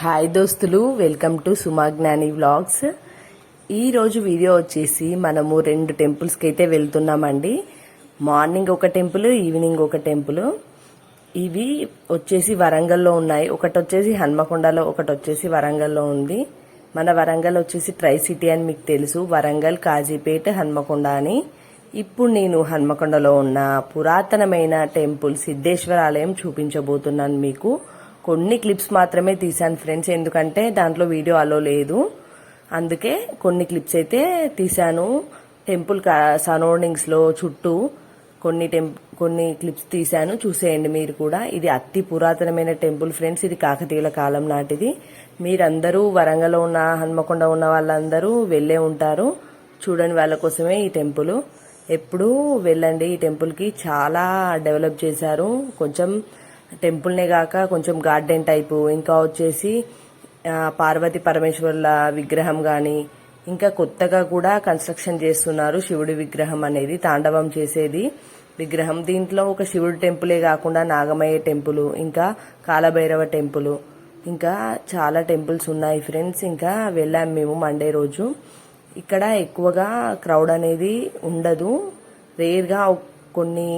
Hi దోస్తులు welcome to సుమాజ్ఞాని vlogs. ఈరోజు video వచ్చేసి మనము రెండు టెంపుల్స్కి అయితే వెళ్తున్నామండి. మార్నింగ్ ఒక టెంపుల్ ఈవినింగ్ ఒక టెంపుల్. ఇవి వచ్చేసి వరంగల్లో ఉన్నాయి. ఒకటి వచ్చేసి హన్మకొండలో ఒకటి వచ్చేసి వరంగల్లో ఉంది. మన వరంగల్ వచ్చేసి ట్రై సిటీ అని మీకు తెలుసు. వరంగల్ కాజీపేట హన్మకొండ అని. ఇప్పుడు నేను హన్మకొండలో ఉన్న పురాతనమైన టెంపుల్ సిద్ధేశ్వర ఆలయం చూపించబోతున్నాను మీకు. కొన్ని క్లిప్స్ మాత్రమే తీశాను ఫ్రెండ్స్ ఎందుకంటే దాంట్లో వీడియో అలో లేదు. అందుకే కొన్ని క్లిప్స్ అయితే తీశాను. టెంపుల్ సరౌండింగ్స్లో చుట్టూ కొన్ని టెంప్ కొన్ని క్లిప్స్ తీశాను. చూసేయండి మీరు కూడా. ఇది అతి పురాతనమైన టెంపుల్ ఫ్రెండ్స్ ఇది కాకతీయుల కాలం నాటిది. మీరందరూ వరంగల్లో ఉన్న హన్మకొండ ఉన్న వాళ్ళందరూ వెళ్ళే ఉంటారు. చూడని వాళ్ళ కోసమే ఈ టెంపుల్ ఎప్పుడూ వెళ్ళండి. ఈ టెంపుల్కి చాలా డెవలప్ చేశారు. కొంచెం టెంపుల్నే కాక కొంచెం గార్డెన్ టైపు ఇంకా వచ్చేసి పార్వతి పరమేశ్వర్ల విగ్రహం కానీ ఇంకా కొత్తగా కూడా కన్స్ట్రక్షన్ చేస్తున్నారు శివుడి విగ్రహం అనేది తాండవం చేసేది విగ్రహం. దీంట్లో ఒక శివుడి టెంపులే కాకుండా నాగమయ్య టెంపుల్ ఇంకా కాలభైరవ టెంపుల్ ఇంకా చాలా టెంపుల్స్ ఉన్నాయి ఫ్రెండ్స్. ఇంకా వెళ్ళాం మేము మండే రోజు. ఇక్కడ ఎక్కువగా క్రౌడ్ అనేది ఉండదు. రేర్గా కొన్ని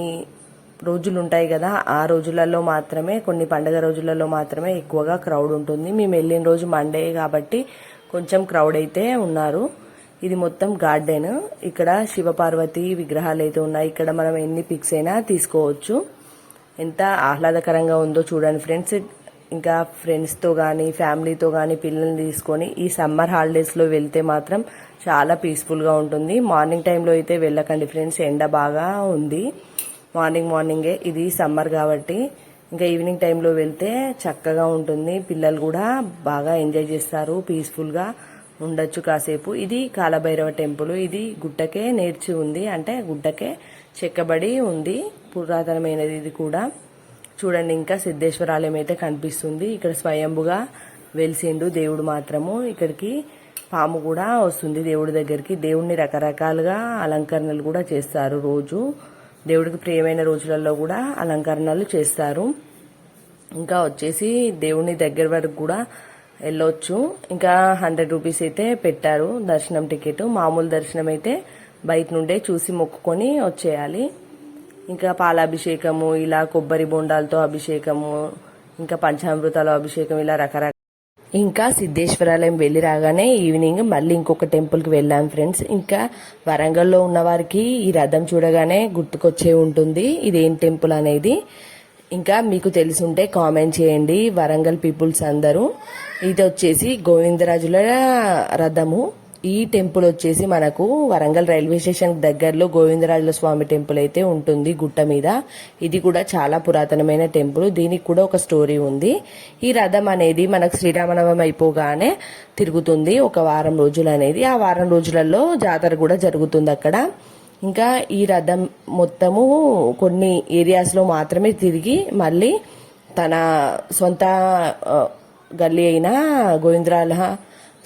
రోజులు ఉంటాయి కదా ఆ రోజులలో మాత్రమే కొన్ని పండగ రోజులలో మాత్రమే ఎక్కువగా క్రౌడ్ ఉంటుంది. మేము వెళ్ళిన రోజు మండే కాబట్టి కొంచెం క్రౌడ్ అయితే ఉన్నారు. ఇది మొత్తం గార్డెన్. ఇక్కడ శివపార్వతి విగ్రహాలు అయితే ఉన్నాయి. ఇక్కడ మనం ఎన్ని పిక్స్ అయినా తీసుకోవచ్చు. ఎంత ఆహ్లాదకరంగా ఉందో చూడండి ఫ్రెండ్స్. ఇంకా ఫ్రెండ్స్తో కానీ ఫ్యామిలీతో కానీ పిల్లల్ని తీసుకొని ఈ సమ్మర్ హాలిడేస్లో వెళ్తే మాత్రం చాలా పీస్ఫుల్గా ఉంటుంది. మార్నింగ్ టైంలో అయితే వెళ్ళకండి ఫ్రెండ్స్. ఎండ బాగా ఉంది. మార్నింగ్ మార్నింగే ఇది సమ్మర్ కాబట్టి ఇంకా ఈవినింగ్ టైంలో వెళ్తే చక్కగా ఉంటుంది. పిల్లలు కూడా బాగా ఎంజాయ్ చేస్తారు పీస్ఫుల్గా ఉండొచ్చు కాసేపు. ఇది కాలభైరవ టెంపుల్. ఇది గుట్టకే నేర్చి ఉంది. అంటే గుట్టకే చెక్కబడి ఉంది. పురాతనమైనది ఇది కూడా. చూడండి ఇంకా సిద్ధేశ్వరాలయం అయితే కనిపిస్తుంది. ఇక్కడ స్వయంభుగా వెలిసిండు దేవుడు మాత్రము. ఇక్కడికి పాము కూడా వస్తుంది దేవుడి దగ్గరికి. దేవుడిని రకరకాలుగా అలంకరణలు కూడా చేస్తారు రోజు. దేవుడికి ప్రియమైన రోజులలో కూడా అలంకరణలు చేస్తారు. ఇంకా వచ్చేసి దేవుని దగ్గర వరకు కూడా వెళ్ళొచ్చు. ఇంకా హండ్రెడ్ రూపీస్ అయితే పెట్టారు దర్శనం టికెట్. మామూలు దర్శనం అయితే బయట నుండే చూసి మొక్కుకొని వచ్చేయాలి. ఇంకా పాలాభిషేకము ఇలా కొబ్బరి బొండాలతో అభిషేకము ఇంకా పంచామృతాల అభిషేకం ఇలా రకరకాల ఇంకా సిద్ధేశ్వరాలయం వెళ్ళి రాగానే ఈవినింగ్ మళ్ళీ ఇంకొక టెంపుల్కి వెళ్ళాం ఫ్రెండ్స్. ఇంకా వరంగల్లో ఉన్న వారికి ఈ రథం చూడగానే గుర్తుకొచ్చే ఉంటుంది. ఇదేం టెంపుల్ అనేది? ఇంకా మీకు తెలుసుంటే కామెంట్ చేయండి. వరంగల్ పీపుల్స్ అందరూ. ఇది వచ్చేసి గోవిందరాజుల రథము. ఈ టెంపుల్ వచ్చేసి మనకు వరంగల్ రైల్వే స్టేషన్ దగ్గరలో గోవిందరాజుల స్వామి టెంపుల్ అయితే ఉంటుంది గుట్ట మీద. ఇది కూడా చాలా పురాతనమైన టెంపుల్. దీనికి కూడా ఒక స్టోరీ ఉంది. ఈ రథం అనేది మనకు శ్రీరామనవం అయిపోగానే తిరుగుతుంది. ఒక వారం రోజులు అనేది. ఆ వారం రోజులలో జాతర కూడా జరుగుతుంది అక్కడ. ఇంకా ఈ రథం మొత్తము కొన్ని ఏరియాస్లో మాత్రమే తిరిగి మళ్ళీ తన సొంత గల్లీ అయిన గోవిందరాల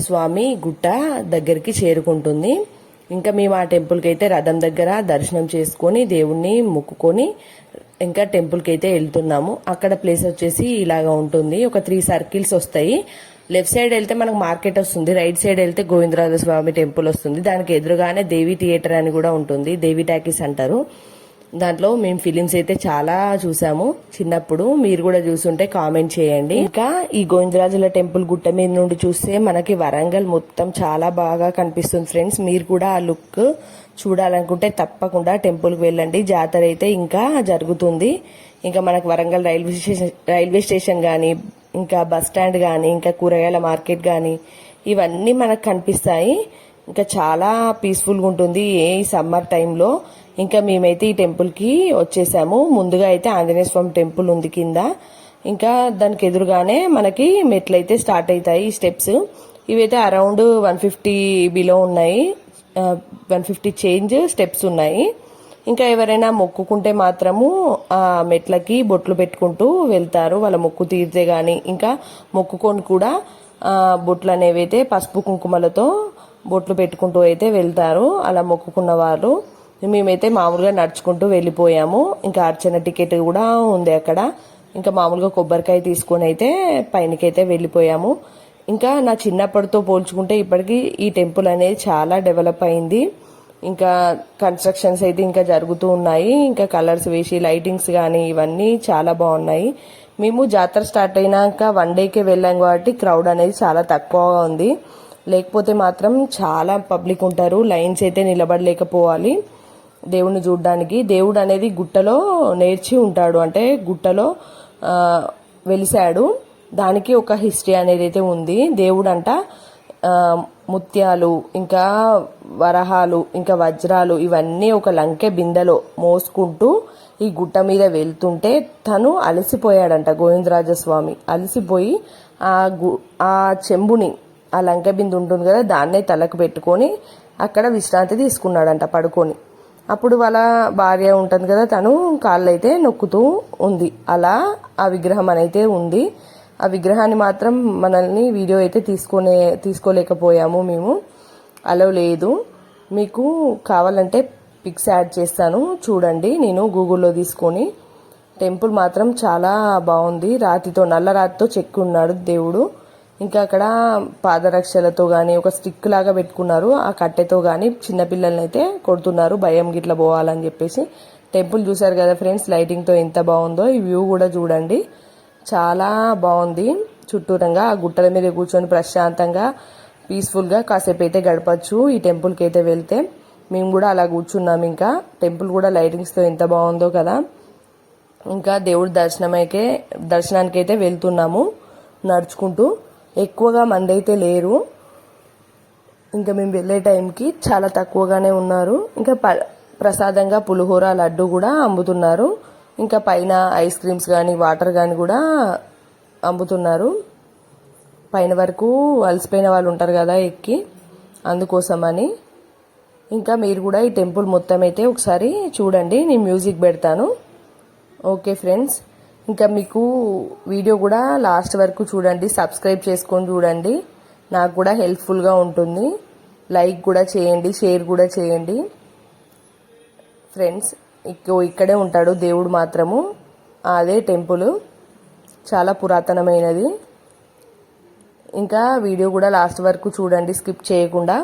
స్వామి గుట్ట దగ్గరికి చేరుకుంటుంది. ఇంకా మేము ఆ టెంపుల్కి అయితే రథం దగ్గర దర్శనం చేసుకొని దేవుణ్ణి మొక్కుకొని ఇంకా టెంపుల్కి అయితే వెళ్తున్నాము. అక్కడ ప్లేస్ వచ్చేసి ఇలాగా ఉంటుంది. ఒక త్రీ సర్కిల్స్ వస్తాయి. లెఫ్ట్ సైడ్ వెళ్తే మనకు మార్కెట్ వస్తుంది. రైట్ సైడ్ వెళ్తే గోవిందరాజ స్వామి టెంపుల్ వస్తుంది. దానికి ఎదురుగానే దేవి థియేటర్ అని కూడా ఉంటుంది. దేవి టాకీస్ అంటారు. దాంట్లో మేము ఫిలిమ్స్ అయితే చాలా చూసాము. చిన్నప్పుడు మీరు కూడా చూసుంటే కామెంట్ చేయండి. ఇంకా ఈ గోవిందరాజుల టెంపుల్ గుట్ట మీద నుండి చూస్తే మనకి వరంగల్ మొత్తం చాలా బాగా కనిపిస్తుంది ఫ్రెండ్స్ మీరు కూడా ఆ లుక్ చూడాలనుకుంటే తప్పకుండా టెంపుల్కి వెళ్ళండి. జాతర అయితే ఇంకా జరుగుతుంది. ఇంకా మనకు Warangal railway station railway station కానీ ఇంకా బస్ స్టాండ్ కానీ ఇంకా కూరగాయల మార్కెట్ కానీ ఇవన్నీ మనకు కనిపిస్తాయి. ఇంకా చాలా పీస్ఫుల్గా ఉంటుంది ఏ సమ్మర్ టైంలో ఇంకా మేమైతే ఈ టెంపుల్కి వచ్చేసాము. ముందుగా అయితే ఆంజనేయ స్వామి టెంపుల్ ఉంది కింద. ఇంకా దానికి ఎదురుగానే మనకి మెట్లు అయితే స్టార్ట్ అవుతాయి ఈ స్టెప్స్ ఇవైతే అరౌండ్ వన్ ఫిఫ్టీ బిలో ఉన్నాయి. వన్ ఫిఫ్టీ చేంజ్ స్టెప్స్ ఉన్నాయి. ఇంకా ఎవరైనా మొక్కుకుంటే మాత్రము ఆ మెట్లకి బొట్లు పెట్టుకుంటూ వెళ్తారు. వాళ్ళ మొక్కు తీరితే కానీ ఇంకా మొక్కుకొని కూడా బొట్లు అనేవి అయితే పసుపు కుంకుమలతో బొట్లు పెట్టుకుంటూ అయితే వెళ్తారు. అలా మొక్కుకున్న వాళ్ళు. మేమైతే మామూలుగా నడుచుకుంటూ వెళ్ళిపోయాము. ఇంకా అర్చన టికెట్ కూడా ఉంది అక్కడ. ఇంకా మామూలుగా కొబ్బరికాయ తీసుకొని అయితే పైనకైతే వెళ్ళిపోయాము. ఇంకా నా చిన్నప్పటితో పోల్చుకుంటే ఇప్పటికీ ఈ టెంపుల్ అనేది చాలా డెవలప్ అయింది. ఇంకా కన్స్ట్రక్షన్స్ అయితే ఇంకా జరుగుతూ ఉన్నాయి. ఇంకా కలర్స్ వేసి లైటింగ్స్ కానీ ఇవన్నీ చాలా బాగున్నాయి. మేము జాతర స్టార్ట్ అయినాక వన్ డేకే వెళ్ళాం కాబట్టి క్రౌడ్ అనేది చాలా తక్కువగా ఉంది. లేకపోతే మాత్రం చాలా పబ్లిక్ ఉంటారు. లైన్స్ అయితే నిలబడలేకపోవాలి. దేవుణ్ణి చూడడానికి దేవుడు అనేది గుట్టలో నేర్చి ఉంటాడు. అంటే గుట్టలో వెలిసాడు వెలిశాడు. దానికి ఒక హిస్టరీ అనేది అయితే ఉంది. దేవుడు అంట ముత్యాలు ఇంకా వరహాలు ఇంకా వజ్రాలు ఇవన్నీ ఒక లంకె బిందెలో మోసుకుంటూ ఈ గుట్ట మీద వెళ్తుంటే తను అలసిపోయాడంట గోవిందరాజస్వామి. అలసిపోయి ఆ గు ఆ చెంబుని ఆ లంకె బిందె ఉంటుంది కదా దాన్నే తలకు పెట్టుకొని అక్కడ విశ్రాంతి తీసుకున్నాడంట పడుకొని. అప్పుడు వాళ్ళ భార్య ఉంటుంది కదా తను కాళ్ళు అయితే నొక్కుతూ ఉంది. అలా ఆ విగ్రహం అయితే ఉంది. ఆ విగ్రహాన్ని మాత్రం మనల్ని వీడియో అయితే తీసుకునే తీసుకోలేకపోయాము మేము. అలా లేదు. మీకు కావాలంటే పిక్స్ యాడ్ చేస్తాను. చూడండి నేను గూగుల్లో తీసుకొని. టెంపుల్ మాత్రం చాలా బాగుంది. రాతితో నల్ల రాతితో చెక్కి ఉన్నాడు దేవుడు. ఇంకా అక్కడ పాదరక్షలతో కానీ ఒక స్టిక్ లాగా పెట్టుకున్నారు. ఆ కట్టెతో కానీ చిన్నపిల్లల్ని అయితే కొడుతున్నారు. భయం గిట్ల పోవాలని చెప్పేసి. టెంపుల్ చూసారు కదా ఫ్రెండ్స్ లైటింగ్తో ఎంత బాగుందో. ఈ వ్యూ కూడా చూడండి. చాలా బాగుంది. చుట్టూరంగా ఆ గుట్టల మీద కూర్చొని ప్రశాంతంగా పీస్ఫుల్గా కాసేపు అయితే గడపచ్చు ఈ టెంపుల్కి అయితే వెళ్తే. మేము కూడా అలా కూర్చున్నాం ఇంకా. టెంపుల్ కూడా లైటింగ్స్తో ఎంత బాగుందో కదా. ఇంకా దేవుడి దర్శనమైతే దర్శనానికి అయితే వెళ్తున్నాము నడుచుకుంటూ. ఎక్కువగా మంది అయితే లేరు. ఇంకా మేము వెళ్ళే టైంకి చాలా తక్కువగానే ఉన్నారు. ఇంకా ప ప్రసాదంగా పులిహోర లడ్డు కూడా అమ్ముతున్నారు. ఇంకా పైన ఐస్ క్రీమ్స్ కానీ వాటర్ కానీ కూడా అమ్ముతున్నారు. పైన వరకు అలసిపోయిన వాళ్ళు ఉంటారు కదా ఎక్కి. అందుకోసమని. ఇంకా మీరు కూడా ఈ టెంపుల్ మొత్తం అయితే ఒకసారి చూడండి. నేను మ్యూజిక్ పెడతాను. Okay friends. ఇంకా మీకు వీడియో కూడా లాస్ట్ వరకు చూడండి సబ్స్క్రైబ్ చేసుకొని చూడండి. నాకు కూడా హెల్ప్ఫుల్గా ఉంటుంది. లైక్ కూడా చేయండి షేర్ కూడా చేయండి. ఫ్రెండ్స్ ఇక్కో ఇక్కడే ఉంటాడు దేవుడు మాత్రము. అదే టెంపుల్. చాలా పురాతనమైనది. ఇంకా వీడియో కూడా లాస్ట్ వరకు చూడండి స్కిప్ చేయకుండా.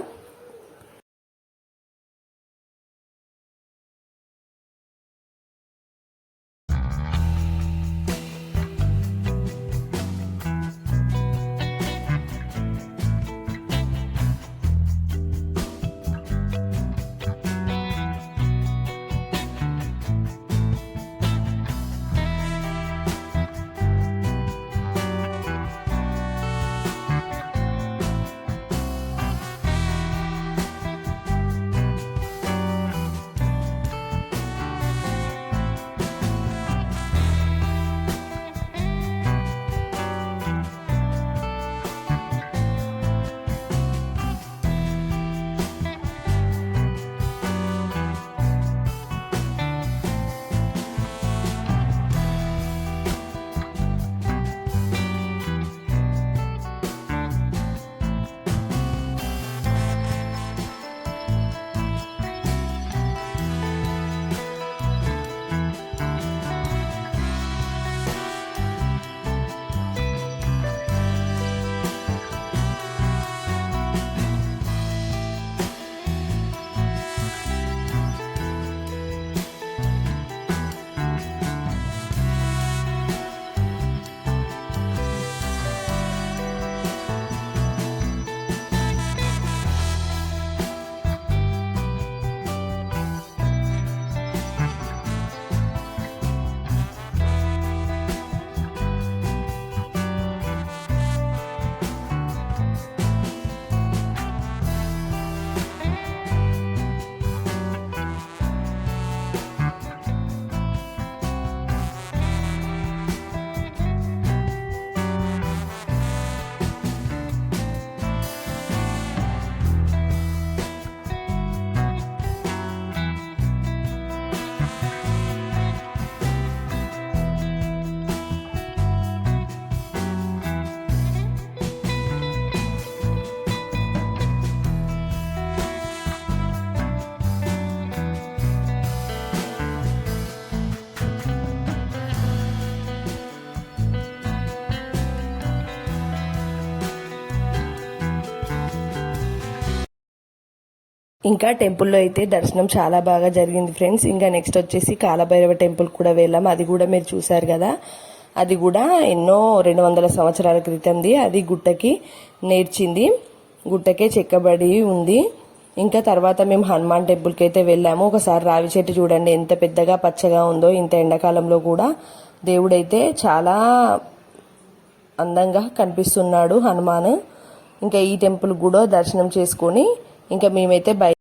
ఇంకా టెంపుల్లో అయితే దర్శనం చాలా బాగా జరిగింది ఫ్రెండ్స్. ఇంకా నెక్స్ట్ వచ్చేసి కాలభైరవ టెంపుల్ కూడా వెళ్ళాం. అది కూడా మీరు చూసారు కదా. అది కూడా ఎన్నో రెండు వందల సంవత్సరాల క్రితంది. అది గుట్టకి నేర్చింది. గుట్టకే చెక్కబడి ఉంది. ఇంకా తర్వాత మేము హనుమాన్ టెంపుల్కి అయితే వెళ్ళాము. ఒకసారి రావి చెట్టు చూడండి. ఎంత పెద్దగా పచ్చగా ఉందో ఇంత ఎండాకాలంలో కూడా దేవుడైతే చాలా అందంగా కనిపిస్తున్నాడు హనుమాన్. ఇంకా ఈ టెంపుల్ కూడా దర్శనం చేసుకొని ఇంకా మేమైతే బయ